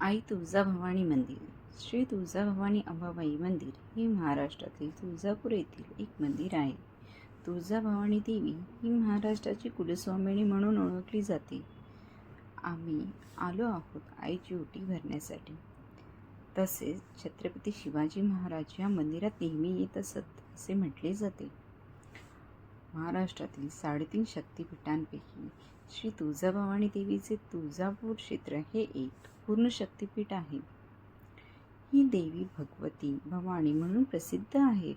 आई तुळजाभवानी मंदिर. श्री तुळजाभवानी अंबाबाई मंदिर हे महाराष्ट्रातील तुळजापूर येथील एक मंदिर आहे. तुळजाभवानी देवी ही महाराष्ट्राची कुलस्वामिनी म्हणून ओळखली जाते. आम्ही आलो आहोत आईची ओटी भरण्यासाठी. तसेच छत्रपती शिवाजी महाराज या मंदिरात नेहमी येत असत असे म्हटले जाते. महाराष्ट्रातील साडेतीन शक्तिपीठांपैकी श्री तुळजाभवानी देवीचे तुळजापूर क्षेत्र हे एक पूर्ण शक्तिपीठ आहे. ही देवी भगवती भवानी म्हणून प्रसिद्ध आहे.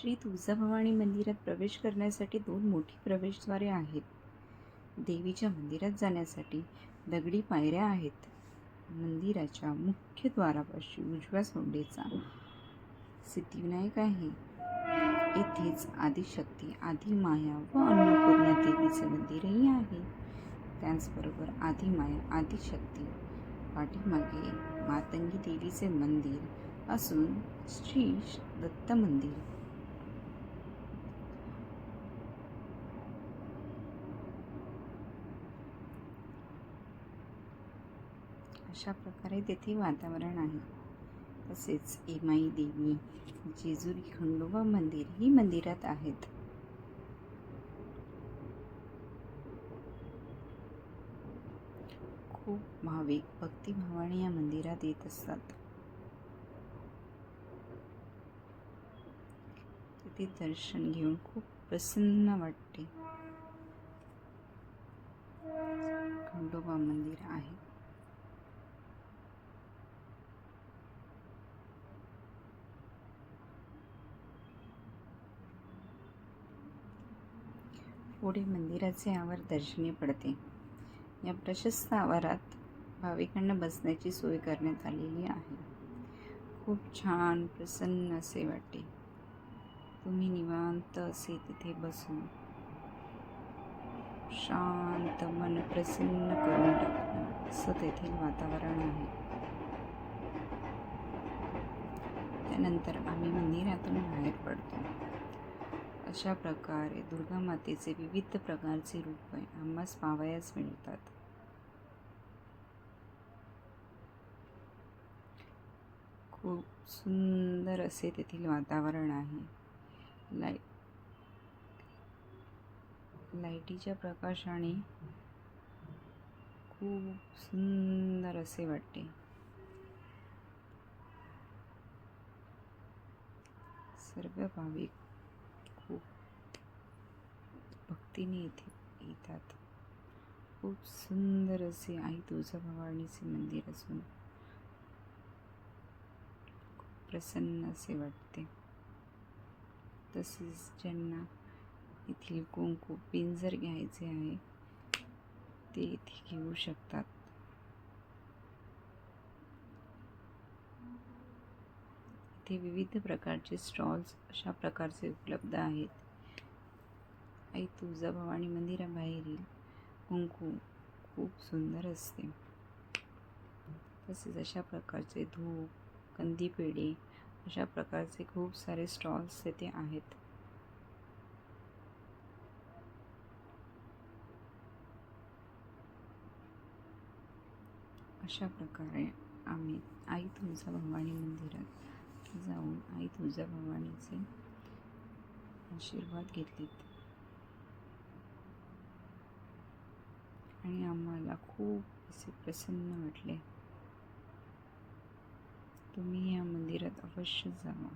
श्री तुळजाभवानी मंदिरात प्रवेश करण्यासाठी दोन मोठी प्रवेशद्वारे आहेत. देवीच्या मंदिरात जाण्यासाठी दगडी पायऱ्या आहेत. मंदिराच्या मुख्य द्वारापाशी उजव्या सोंडेचा सिद्धिविनायक आहे. येथेच आदिशक्ती आदिमाया व अन्नपूर्णा देवीचे मंदिरही आहे. त्याचबरोबर आदिमाया आदिशक्ती पाठीमागे मातंगी देवीचे मंदिर असून श्री दत्त मंदिर. अशा प्रकारे तेथे वातावरण आहे. तसेच एमाई देवी जेजुरी खंडोबा मंदिर ही मंदिरात आहेत. खूप भाविक भक्तिभावाने या मंदिरात येत असतात. तिथे दर्शन घेऊन खूप प्रसन्न वाटते खंडोबा मंदिर आहे पुढे मंदिराचे आवार दर्शनी पडते. या प्रशस्त आवारात भाविकांना बसण्याची सोय करण्यात आलेली आहे. खूप छान प्रसन्न असे वाटते. तुम्ही निवांत असे तिथे बसून शांत मन प्रसन्न करून टाकणं असं तेथील वातावरण आहे. त्यानंतर आम्ही मंदिरातून बाहेर पडतो. अशा प्रकारे दुर्गा मातेचे विविध प्रकारचे रूप आम्हास पावयास मिळतात. खूप सुंदर असे तेथील वातावरण आहे. लाइट लाईटीच्या प्रकाशाने खूप सुंदर असे वाटते. सर्व भाविक खूप भक्तीने येथे येतात. खूप सुंदर असे आई तुळजाभवानीचे मंदिर असून खूप प्रसन्न असे वाटते. तसेच ज्यांना येथील कुंकू पिंजर घ्यायचे आहे ते इथे घेऊ शकतात. इथे विविध प्रकारचे स्टॉल्स अशा प्रकारचे उपलब्ध आहेत. आई तुळजाभवानी मंदिराबाहेरील कुंकू खूप सुंदर असते. तसेच अशा प्रकारचे धूप कंदीपेढे अशा प्रकारचे खूप सारे स्टॉल्स तेथे आहेत. अशा प्रकारे आम्ही आई तुळजाभवानी मंदिरात जाऊन आई तुळजाभवानीचे आशीर्वाद घेतलेत. आणि आम्हाला खूप असे प्रसन्न वाटले. तुम्ही या मंदिरात अवश्य जावा.